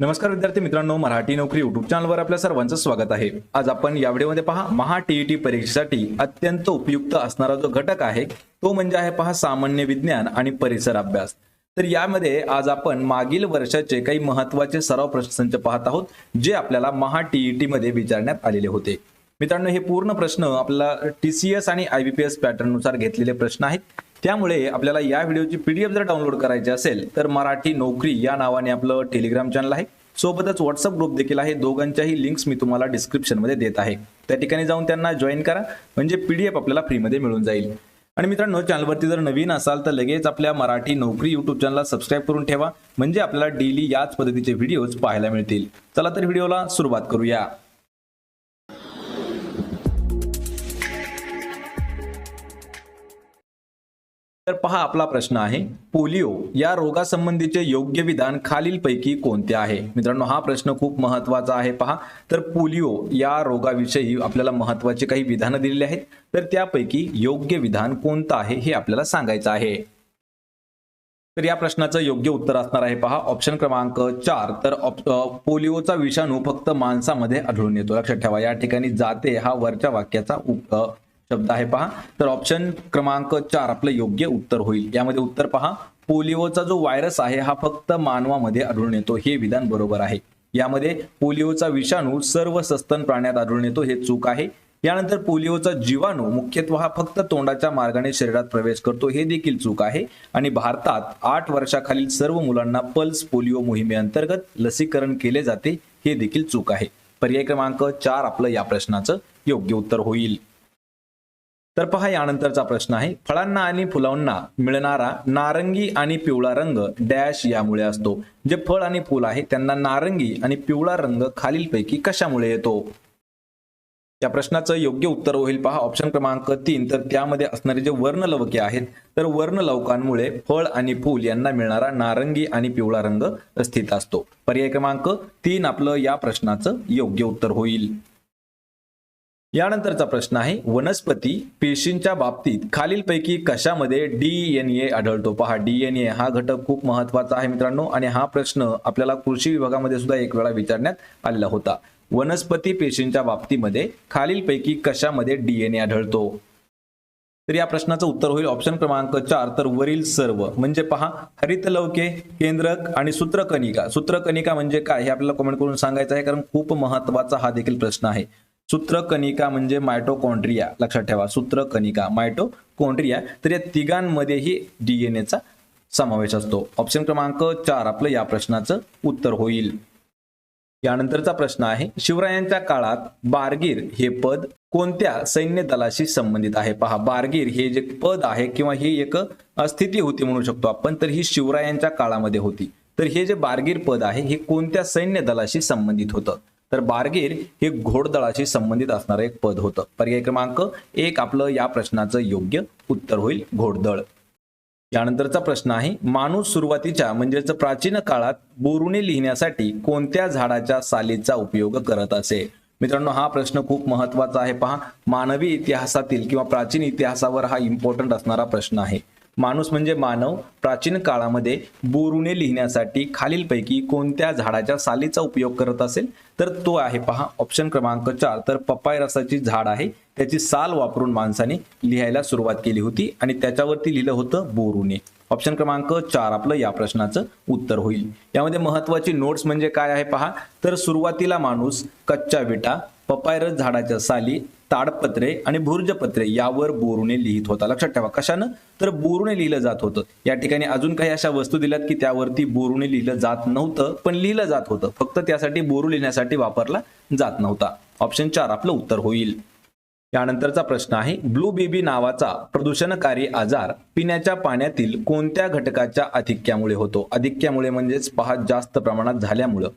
नमस्कार विद्यार्थी मित्रांनो मराठी नोकरी युट्यूब चॅनलवर आपल्या सर्वांचं स्वागत आहे. आज आपण या व्हिडिओमध्ये पहा महा टीईटी परीक्षेसाठी अत्यंत उपयुक्त असणारा जो घटक आहे तो म्हणजे आहे पहा सामान्य विज्ञान आणि परिसर अभ्यास. तर यामध्ये आज आपण मागील वर्षाचे काही महत्त्वाचे सराव प्रश्नसंच पाहत आहोत जे आपल्याला महा टीईटी मध्ये विचारण्यात आलेले होते. मित्रांनो हे पूर्ण प्रश्न आपल्याला टीसीएस आणि आयबीपीएस पॅटर्ननुसार घेतलेले प्रश्न आहेत. त्यामुळे आपल्याला या व्हिडिओची पीडीएफ जर डाउनलोड करायची असेल तर मराठी नोकरी या नावाने आपलं टेलिग्राम चॅनल आहे. सोबतच व्हॉट्सअप ग्रुप देखील आहे. दोघांच्याही लिंक्स मी तुम्हाला डिस्क्रिप्शनमध्ये देत आहे. त्या ठिकाणी जाऊन त्यांना जॉईन करा. म्हणजे पीडीएफ आपल्याला फ्रीमध्ये मिळून जाईल. आणि मित्रांनो चॅनलवरती जर नवीन असाल तर लगेच आपल्या मराठी नोकरी युट्यूब चॅनलला सबस्क्राईब करून ठेवा. म्हणजे आपल्याला डेली याच पद्धतीचे व्हिडिओज पाहायला मिळतील. चला तर व्हिडिओला सुरुवात करूया. तर पहा आपला प्रश्न आहे पोलिओ या रोगासंबंधीचे योग्य विधान खालीलपैकी कोणते आहे? मित्रांनो हा प्रश्न खूप महत्त्वाचा आहे पहा. तर पोलिओ या रोगाविषयी आपल्याला महत्त्वाचे काही विधानं दिलेली आहेत. तर त्यापैकी योग्य विधान कोणतं आहे हे आपल्याला सांगायचं आहे. तर या प्रश्नाचं योग्य उत्तर असणार आहे पहा. ऑप्शन क्रमांक चार. तर पोलिओचा विषाणू फक्त माणसामध्ये आढळून येतो. लक्षात ठेवा या ठिकाणी जाते हा वरच्या वाक्याचा उप- शब्द आहे पहा. तर ऑप्शन क्रमांक चार आपलं योग्य उत्तर होईल. यामध्ये उत्तर पहा. पोलिओचा जो व्हायरस आहे हा फक्त मानवामध्ये आढळून येतो. हे विधान बरोबर आहे. यामध्ये पोलिओचा विषाणू सर्व सस्तन प्राण्यात आढळून येतो. हे चूक आहे. यानंतर पोलिओचा जीवाणू मुख्यत्व हा फक्त तोंडाच्या मार्गाने शरीरात प्रवेश करतो. हे देखील चूक आहे. आणि भारतात आठ वर्षाखालील सर्व मुलांना पल्स पोलिओ मोहिमेअंतर्गत लसीकरण केले जाते. हे देखील चूक आहे. पर्याय क्रमांक चार आपलं या प्रश्नाचं योग्य उत्तर होईल. तर पहा यानंतरचा प्रश्न आहे. फळांना आणि फुलांना मिळणारा नारंगी आणि पिवळा रंग डॅश यामुळे असतो. जे फळ आणि फुल आहे त्यांना नारंगी आणि पिवळा रंग खालीलपैकी कशामुळे येतो? या प्रश्नाचं योग्य उत्तर होईल पहा. ऑप्शन क्रमांक तीन. तर त्यामध्ये असणारे जे वर्णलवके आहेत तर वर्णलवकांमुळे फळ आणि फूल यांना मिळणारा नारंगी आणि पिवळा रंग स्थित असतो. पर्याय क्रमांक तीन आपलं या प्रश्नाचं योग्य उत्तर होईल. यानंतरचा प्रश्न आहे वनस्पती पेशींच्या बाबतीत खालीलपैकी कशामध्ये डीएनए आढळतो? पहा डीएनए हा घटक खूप महत्त्वाचा आहे मित्रांनो आणि हा प्रश्न आपल्याला कृषी विभागामध्ये सुद्धा एक वेळा विचारण्यात आलेला होता. वनस्पती पेशींच्या बाबतीमध्ये खालीलपैकी कशामध्ये डीएनए आढळतो? तर या प्रश्नाचं उत्तर होईल ऑप्शन क्रमांक चार तर वरील सर्व. म्हणजे पहा हरितलवके केंद्रक आणि सूत्रकणिका सूत्रकणिका म्हणजे काय हे आपल्याला कमेंट करून सांगायचं आहे कारण खूप महत्त्वाचा हा देखील प्रश्न आहे. सूत्रकणिका म्हणजे मायटोकॉन्ड्रिया. लक्षात ठेवा सूत्रकणिका मायटोकॉन्ड्रिया. तर या तिघांमध्येही डीएनएचा समावेश असतो. ऑप्शन क्रमांक चार आपलं या प्रश्नाचं उत्तर होईल. यानंतरचा प्रश्न आहे शिवरायांच्या काळात बारगीर हे पद कोणत्या सैन्य दलाशी संबंधित आहे? पहा बारगीर हे जे पद आहे किंवा ही एक स्थिती होती म्हणू शकतो आपण तर ही शिवरायांच्या काळामध्ये होती. तर हे जे बारगीर पद आहे हे कोणत्या सैन्य दलाशी संबंधित होतं? तर बारगीर हे घोडदळाशी संबंधित असणारं एक पद होतं. पर्याय क्रमांक एक आपलं या प्रश्नाचं योग्य उत्तर होईल घोडदळ. यानंतरचा प्रश्न आहे माणूस सुरुवातीच्या म्हणजेच प्राचीन काळात बोरुणे लिहिण्यासाठी कोणत्या झाडाच्या सालीचा उपयोग करत असे? मित्रांनो हा प्रश्न खूप महत्त्वाचा आहे. पहा मानवी इतिहासातील किंवा प्राचीन इतिहासावर हा इम्पॉर्टंट असणारा प्रश्न आहे. माणूस म्हणजे मानव. प्राचीन काळामध्ये बोरुणे लिहिण्यासाठी खालीलपैकी कोणत्या झाडाच्या सालीचा उपयोग करत असेल? तर तो आहे पहा ऑप्शन क्रमांक चार. तर पपाय रसाची झाड आहे. त्याची साल वापरून माणसाने लिहायला सुरुवात केली होती आणि त्याच्यावरती लिहिलं होतं बोरुणे ऑप्शन क्रमांक चार आपलं या प्रश्नाचं उत्तर होईल. यामध्ये महत्वाची नोट्स म्हणजे काय आहे पहा? तर सुरुवातीला माणूस कच्च्या विटा पपायरस झाडाच्या साली ताडपत्रे आणि भुर्जपत्रे यावर बोरूने लिहित होता. लक्षात ठेवा कशानं? तर बोरूने लिहिलं जात होतं. या ठिकाणी अजून काही अशा वस्तू दिल्यात की त्यावरती बोरूने लिहिलं जात नव्हतं पण लिहिलं जात होतं. फक्त त्यासाठी बोरू लिहिण्यासाठी वापरला जात नव्हता. ऑप्शन चार आपलं उत्तर होईल. यानंतरचा प्रश्न आहे ब्लू बेबी नावाचा प्रदूषणकारी आजार पिण्याच्या पाण्यातील कोणत्या घटकाच्या अधिक्यामुळे होतो? अधिक्यामुळे म्हणजेच पहा जास्त प्रमाणात झाल्यामुळं.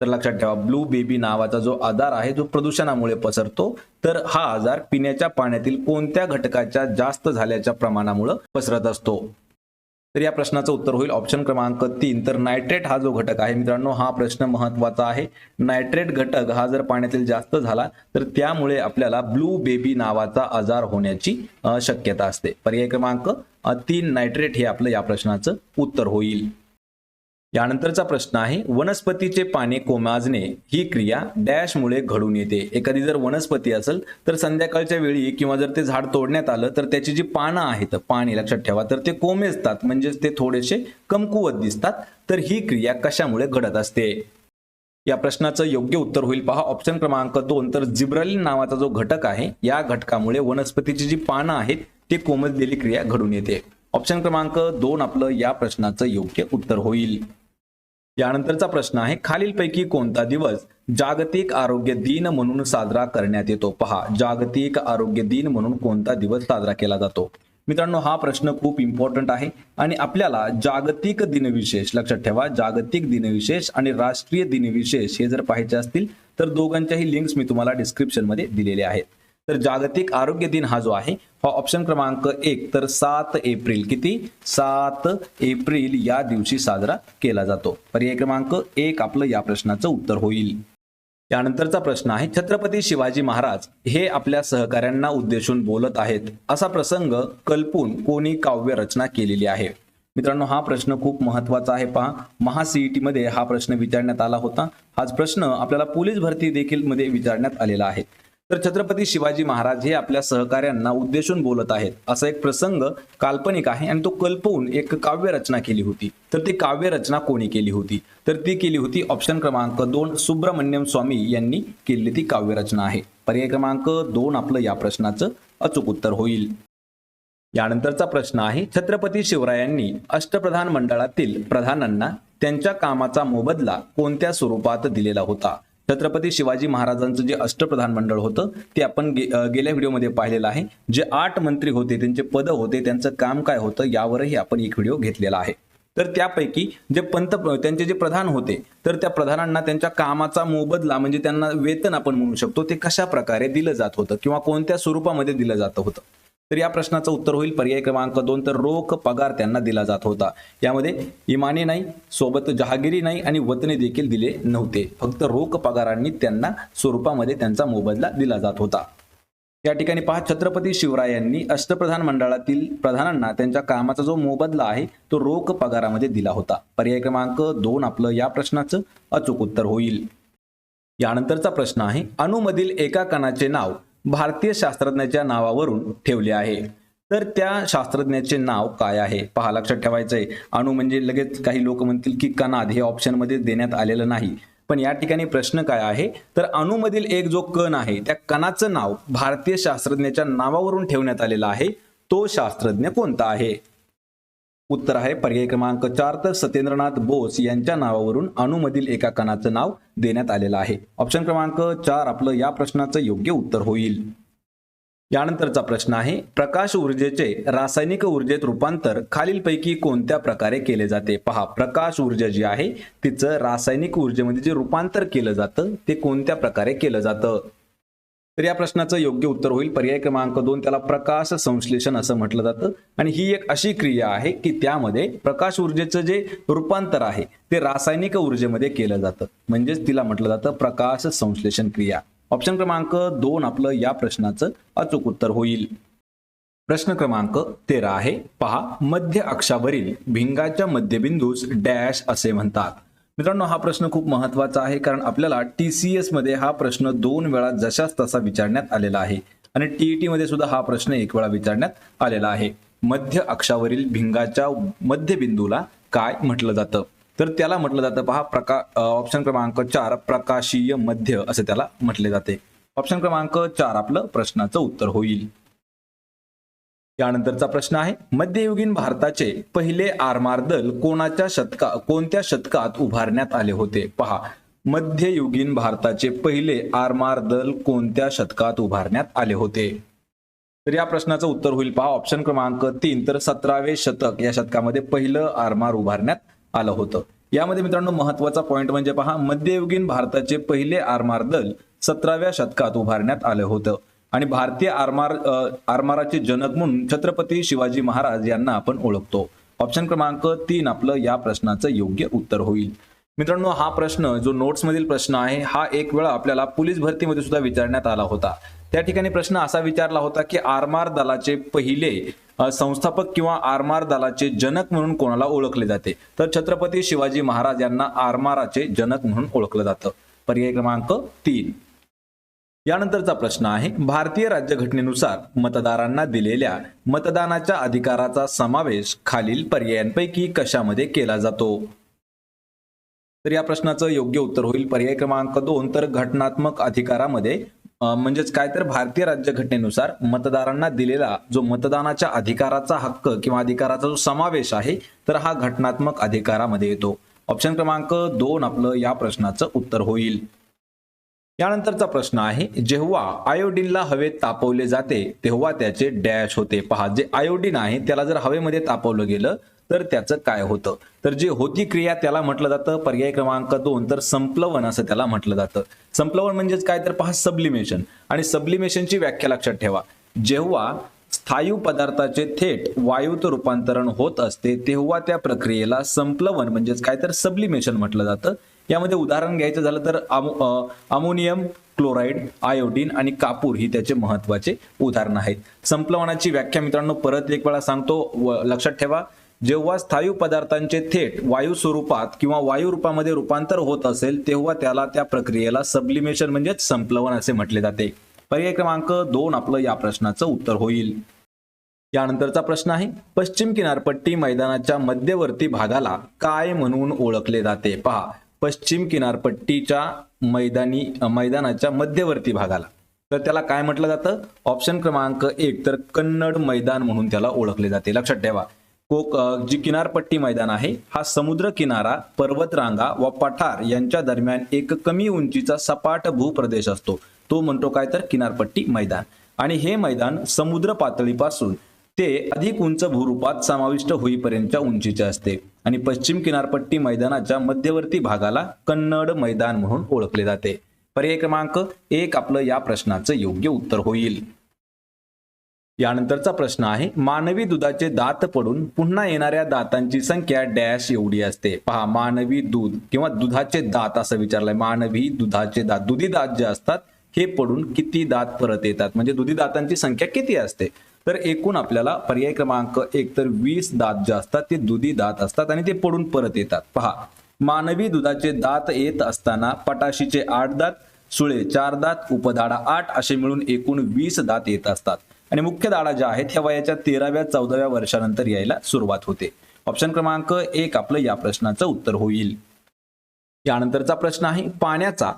तर लक्षात ठेवा ब्लू बेबी नावाचा जो आजार आहे जो प्रदूषणामुळे पसरतो तर हा आजार पिण्याच्या पाण्यातील कोणत्या घटकाच्या जास्त झाल्याच्या प्रमाणामुळे पसरत असतो? तर या प्रश्नाचं उत्तर होईल ऑप्शन क्रमांक तीन. तर नायट्रेट हा जो घटक आहे मित्रांनो हा प्रश्न महत्त्वाचा आहे. नायट्रेट घटक हा जर पाण्यातील जास्त झाला तर त्यामुळे आपल्याला ब्लू बेबी नावाचा आजार होण्याची शक्यता असते. पर्याय क्रमांक तीन. नायट्रेट हे आपलं या प्रश्नाचं उत्तर होईल. यानंतरचा प्रश्न आहे वनस्पतीचे पाने कोमाजणे ही क्रिया डॅशमुळे घडून येते. एखादी जर वनस्पती असेल तर संध्याकाळच्या वेळी किंवा जर ते झाड तोडण्यात आलं तर त्याची जी पानं आहेत पाणी लक्षात ठेवा तर ते कोमेजतात म्हणजेच ते थोडेसे कमकुवत दिसतात तर ही क्रिया कशामुळे घडत असते? या प्रश्नाचं योग्य उत्तर होईल पहा. ऑप्शन क्रमांक दोन तर जिब्रलिन नावाचा जो घटक आहे या घटकामुळे वनस्पतीची जी पानं आहेत ते कोमजलेली क्रिया घडून येते. ऑप्शन क्रमांक दोन आपलं या प्रश्नाचं योग्य उत्तर होईल. यानंतरचा प्रश्न आहे खालीलपैकी कोणता दिवस जागतिक आरोग्य दिन म्हणून साजरा करण्यात येतो? पहा जागतिक आरोग्य दिन म्हणून कोणता दिवस साजरा केला जातो? मित्रांनो हा प्रश्न खूप इम्पॉर्टंट आहे आणि आपल्याला जागतिक दिनविशेष लक्षात ठेवा जागतिक दिनविशेष आणि राष्ट्रीय दिनविशेष हे जर पाहायचे असतील तर दोघांच्याही लिंक्स मी तुम्हाला डिस्क्रिप्शनमध्ये दिलेले आहेत. तर जागतिक आरोग्य दिन हा जो आहे हा ऑप्शन क्रमांक एक. तर सात एप्रिल किती? सात एप्रिल या दिवशी साजरा केला जातो. पर्याय क्रमांक एक आपलं या प्रश्नाचं उत्तर होईल. त्यानंतरचा प्रश्न आहे छत्रपती शिवाजी महाराज हे आपल्या सहकाऱ्यांना उद्देशून बोलत आहेत. असा प्रसंग कल्पून कोणी काव्य रचना केलेली आहे? मित्रांनो हा प्रश्न खूप महत्त्वाचा आहे पहा. महासीईटी मध्ये हा प्रश्न विचारण्यात आला होता. हाच प्रश्न आपल्याला पोलीस भरती देखील मध्ये विचारण्यात आलेला आहे. तर छत्रपती शिवाजी महाराज हे आपल्या सहकाऱ्यांना उद्देशून बोलत आहेत. असा एक प्रसंग काल्पनिक आहे आणि तो कल्पवून एक काव्य रचना केली होती. तर ती काव्य रचना कोणी केली होती? तर ती केली होती ऑप्शन क्रमांक दोन सुब्रमण्यम स्वामी यांनी केलेली ती काव्य रचना आहे. पर्याय क्रमांक दोन आपलं या प्रश्नाचं अचूक उत्तर होईल. यानंतरचा प्रश्न आहे छत्रपती शिवरायांनी अष्टप्रधान मंडळातील प्रधानांना त्यांच्या कामाचा मोबदला कोणत्या स्वरूपात दिलेला होता? छत्रपती शिवाजी महाराजांचं जे अष्टप्रधान मंडळ होतं ते आपण गे- गेल्या व्हिडिओमध्ये पाहिलेलं आहे. जे आठ मंत्री होते त्यांचे पद होते त्यांचं काम काय होतं यावरही आपण एक व्हिडिओ घेतलेला आहे. तर त्यापैकी जे पंत त्यांचे जे प्रधान होते तर त्या प्रधानांना त्यांच्या कामाचा मोबदला म्हणजे त्यांना वेतन आपण म्हणू शकतो ते कशा प्रकारे दिलं जात होतं किंवा कोणत्या स्वरूपामध्ये दिलं जात होतं? तर या प्रश्नाचं उत्तर होईल. पर्याय क्रमांक दोन तर रोख पगार त्यांना दिला जात होता. यामध्ये इमानी नाही सोबत जहागिरी नाही आणि वतने देखील दिले नव्हते. फक्त रोख पगारांनी त्यांना स्वरूपामध्ये त्यांचा मोबदला दिला जात होता. या ठिकाणी पहा छत्रपती शिवरायांनी अष्टप्रधान मंडळातील प्रधानांना त्यांच्या कामाचा जो मोबदला आहे तो रोख पगारामध्ये दिला होता. पर्याय क्रमांक दोन आपलं या प्रश्नाचं अचूक उत्तर होईल. यानंतरचा प्रश्न आहे अणुमधील एका कणाचे नाव भारतीय शास्त्रज्ञाच्या नावावरून ठेवले आहे. तर त्या शास्त्रज्ञाचे नाव काय आहे? पहा लक्षात ठेवायचंय. अणु म्हणजे लगेच काही लोक म्हणतील की कणाद हे ऑप्शनमध्ये देण्यात आलेलं नाही. पण या ठिकाणी प्रश्न काय आहे? तर अणुमधील एक जो कण आहे त्या कणाचं नाव भारतीय शास्त्रज्ञाच्या नावावरून ठेवण्यात आलेलं आहे. तो शास्त्रज्ञ कोणता आहे? उत्तर आहे. पर्याय क्रमांक चार तर सत्येंद्रनाथ बोस यांच्या नावावरून अणुमधील एका कणाचं नाव देण्यात आलेलं आहे. ऑप्शन क्रमांक चार आपलं या प्रश्नाचं योग्य उत्तर होईल. यानंतरचा प्रश्न आहे प्रकाश ऊर्जेचे रासायनिक ऊर्जेत रूपांतर खालीलपैकी कोणत्या प्रकारे केले जाते? पहा प्रकाश ऊर्जा जी आहे तिचं रासायनिक ऊर्जेमध्ये जे रूपांतर केलं जातं ते कोणत्या प्रकारे केलं जातं? तर या प्रश्नाचं योग्य उत्तर होईल. पर्याय क्रमांक दोन त्याला प्रकाश संश्लेषण असं म्हटलं जातं. आणि ही एक अशी क्रिया आहे की त्यामध्ये प्रकाश ऊर्जेचं जे रूपांतर आहे ते रासायनिक ऊर्जेमध्ये केलं जातं. म्हणजेच तिला म्हटलं जातं प्रकाश संश्लेषण क्रिया. ऑप्शन क्रमांक दोन आपलं या प्रश्नाचं अचूक उत्तर होईल. प्रश्न क्रमांक तेरा आहे. पहा मध्य अक्षावरील भिंगाच्या मध्यबिंदूस डॅश असे म्हणतात. मित्रांनो हा प्रश्न खूप महत्त्वाचा आहे कारण आपल्याला टी सी एसमध्ये हा प्रश्न दोन वेळा जशाच तसा विचारण्यात आलेला आहे. आणि टीईटी मध्ये सुद्धा हा प्रश्न एक वेळा विचारण्यात आलेला आहे. मध्य अक्षावरील भिंगाच्या मध्यबिंदूला काय म्हटलं जातं? तर त्याला म्हटलं जातं पहा प्रका ऑप्शन क्रमांक चार प्रकाशीय मध्य असं त्याला म्हटले जाते. ऑप्शन क्रमांक चार आपलं प्रश्नाचं उत्तर होईल. यानंतरचा प्रश्न आहे मध्ययुगीन भारताचे पहिले आरमार दल कोणाच्या शतका कोणत्या शतकात उभारण्यात आले होते? पहा मध्ययुगीन भारताचे पहिले आरमार दल कोणत्या शतकात उभारण्यात आले होते? तर या प्रश्नाचं उत्तर होईल पहा ऑप्शन क्रमांक तीन तर सतरावे शतक या शतकामध्ये पहिलं आरमार उभारण्यात आलं होतं. यामध्ये मित्रांनो महत्त्वाचा पॉईंट म्हणजे पहा मध्ययुगीन भारताचे पहिले आरमार दल सतराव्या शतकात उभारण्यात आलं होतं. आणि भारतीय आरमार आरमाराचे जनक म्हणून छत्रपती शिवाजी महाराज यांना आपण ओळखतो. ऑप्शन क्रमांक तीन आपलं या प्रश्नाचं योग्य उत्तर होईल. मित्रांनो हा प्रश्न जो नोट्स मधील प्रश्न आहे हा एक वेळा आपल्याला पोलीस भरतीमध्ये सुद्धा विचारण्यात आला होता. त्या ठिकाणी प्रश्न असा विचारला होता की आरमार दलाचे पहिले संस्थापक किंवा आरमार दलाचे जनक म्हणून कोणाला ओळखले जाते? तर छत्रपती शिवाजी महाराज यांना आरमाराचे जनक म्हणून ओळखलं जातं. पर्याय क्रमांक तीन. यानंतरचा प्रश्न आहे भारतीय राज्यघटनेनुसार मतदारांना दिलेल्या मतदानाच्या अधिकाराचा समावेश खालील पर्यायांपैकी कशामध्ये केला जातो? तर या प्रश्नाचं योग्य उत्तर होईल पर्याय क्रमांक दोन तर घटनात्मक अधिकारामध्ये म्हणजेच काय तर भारतीय राज्यघटनेनुसार मतदारांना दिलेला जो मतदानाच्या अधिकाराचा हक्क किंवा अधिकाराचा जो समावेश आहे तर हा घटनात्मक अधिकारामध्ये येतो. ऑप्शन क्रमांक दोन आपलं या प्रश्नाचं उत्तर होईल. यानंतरचा प्रश्न आहे जेव्हा आयोडीनला हवेत तापवले जाते तेव्हा त्याचे डॅश होते. पहा जे आयोडीन आहे त्याला जर हवेमध्ये तापवलं गेलं तर त्याचं काय होतं? तर जे होती क्रिया त्याला म्हटलं जातं. पर्याय क्रमांक दोन तर संप्लवन असं त्याला म्हटलं जातं. संप्लवन म्हणजेच काय? तर पहा सब्लिमेशन आणि सब्लिमेशनची व्याख्या लक्षात ठेवा. जेव्हा स्थायू पदार्थाचे थेट वायूत रूपांतरण होत असते तेव्हा त्या प्रक्रियेला संप्लवन म्हणजेच काय? तर सब्लिमेशन म्हटलं जातं. यामध्ये उदाहरण घ्यायचं झालं तर अमोनियम क्लोराईड आयोडीन आणि कापूर ही त्याचे महत्त्वाचे उदाहरण आहेत. संप्लवनाची व्याख्या मित्रांनो परत एक वेळा सांगतो लक्षात ठेवा जेव्हा स्थायू पदार्थांचे थेट वायू स्वरूपात किंवा वायू रूपामध्ये रूपांतर होत असेल तेव्हा त्याला त्या प्रक्रियेला सब्लिमेशन म्हणजेच संप्लवन असे म्हटले जाते. पर्याय क्रमांक दोन आपलं या प्रश्नाचं उत्तर होईल. यानंतरचा प्रश्न आहे पश्चिम किनारपट्टी मैदानाच्या मध्यवर्ती भागाला काय म्हणून ओळखले जाते? पहा पश्चिम किनारपट्टीच्या मैदानी मैदानाच्या मध्यवर्ती भागाला. तर त्याला काय म्हटलं जातं? ऑप्शन क्रमांक एक तर कन्नड मैदान म्हणून त्याला ओळखले जाते. लक्षात ठेवा. कोक जी किनारपट्टी मैदान आहे हा समुद्र किनारा पर्वतरांगा व पठार यांच्या दरम्यान एक कमी उंचीचा सपाट भूप्रदेश असतो. तो म्हणतो काय तर? किनारपट्टी मैदान. आणि हे मैदान समुद्र पातळीपासून ते अधिक उंच भूरूपात समाविष्ट होईपर्यंतच्या उंचीचे असते. आणि पश्चिम किनारपट्टी मैदानाच्या मध्यवर्ती भागाला कन्नड मैदान म्हणून ओळखले जाते. पर्याय क्रमांक एक आपलं या प्रश्नाचं योग्य उत्तर होईल. यानंतरचा प्रश्न आहे मानवी दुधाचे दात पडून पुन्हा येणाऱ्या दातांची संख्या डॅश एवढी असते. पहा मानवी दूध किंवा दुधाचे दात असं विचारलंय. मानवी दुधाचे दात दुधी दात जे असतात हे पडून किती दात परत येतात? म्हणजे दुधी दातांची संख्या किती असते? तर एकूण आपल्याला पर्याय क्रमांक एक तर वीस दात जे असतात ते दुधी दात असतात आणि ते पडून परत येतात. पहा मानवी दुधाचे दात येत असताना पटाशीचे आठ दात सुळे चार दात उपदाडा आठ असे मिळून एकूण वीस दात येत असतात. आणि मुख्य दाडा ज्या आहेत ह्या वयाच्या तेराव्या चौदाव्या वर्षानंतर यायला सुरुवात होते. ऑप्शन क्रमांक एक आपलं या प्रश्नाचं उत्तर होईल. यानंतरचा प्रश्न आहे पाण्याचा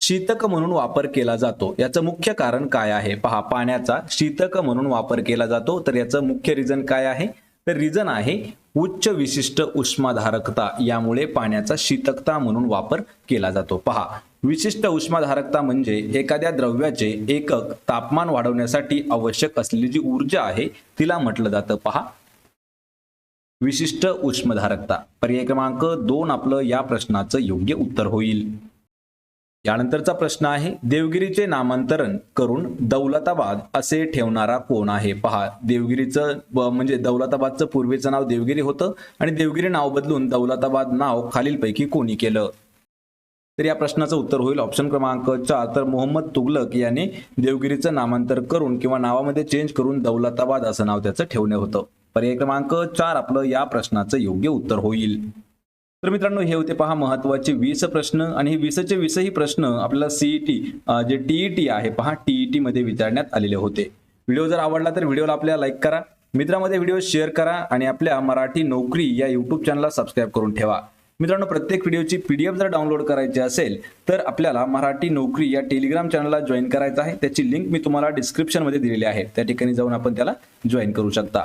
शीतक म्हणून वापर केला जातो. याचं मुख्य कारण काय आहे? पहा पाण्याचा शीतक म्हणून वापर केला जातो. तर याचं मुख्य रिझन काय आहे? तर रिझन आहे उच्च विशिष्ट उष्माधारकता. यामुळे पाण्याचा शीतकता म्हणून वापर केला जातो. पहा विशिष्ट उष्माधारकता म्हणजे एखाद्या द्रव्याचे एकक तापमान वाढवण्यासाठी आवश्यक असलेली जी ऊर्जा आहे तिला म्हटलं जातं. पहा विशिष्ट उष्मधारकता. पर्याय क्रमांक दोन आपलं या प्रश्नाचं योग्य उत्तर होईल. यानंतरचा प्रश्न आहे देवगिरीचे नामांतरण करून दौलताबाद असे ठेवणारा कोण आहे? पहा देवगिरीचं म्हणजे दौलताबादचं पूर्वीचं नाव देवगिरी होतं आणि देवगिरी नाव बदलून दौलताबाद नाव खालीलपैकी कोणी केलं? तर या प्रश्नाचं उत्तर होईल ऑप्शन क्रमांक चार तर मोहम्मद तुगलक याने देवगिरीचं नामांतर करून किंवा नावामध्ये चेंज करून दौलताबाद असं नाव त्याचं ठेवणे होतं. पर्याय क्रमांक चार आपलं या प्रश्नाचं योग्य उत्तर होईल. तर मित्रांनो हे होते पहा महत्त्वाचे वीस प्रश्न आणि हे वीसचे वीसही प्रश्न आपल्याला सीईटी जे टीईटी आहे पहा टीईटी मध्ये विचारण्यात आलेले होते. व्हिडिओ जर आवडला तर व्हिडिओला आपल्याला लाईक करा मित्रामध्ये व्हिडिओ शेअर करा आणि आपल्या मराठी नोकरी या युट्यूब चॅनलला सबस्क्राईब करून ठेवा. मित्रांनो प्रत्येक व्हिडिओची पीडीएफ जर डाउनलोड करायची असेल तर आपल्याला मराठी नोकरी या टेलिग्राम चॅनलला जॉईन करायचं आहे. त्याची लिंक मी तुम्हाला डिस्क्रिप्शनमध्ये दिलेली आहे. त्या ठिकाणी जाऊन आपण त्याला जॉईन करू शकता.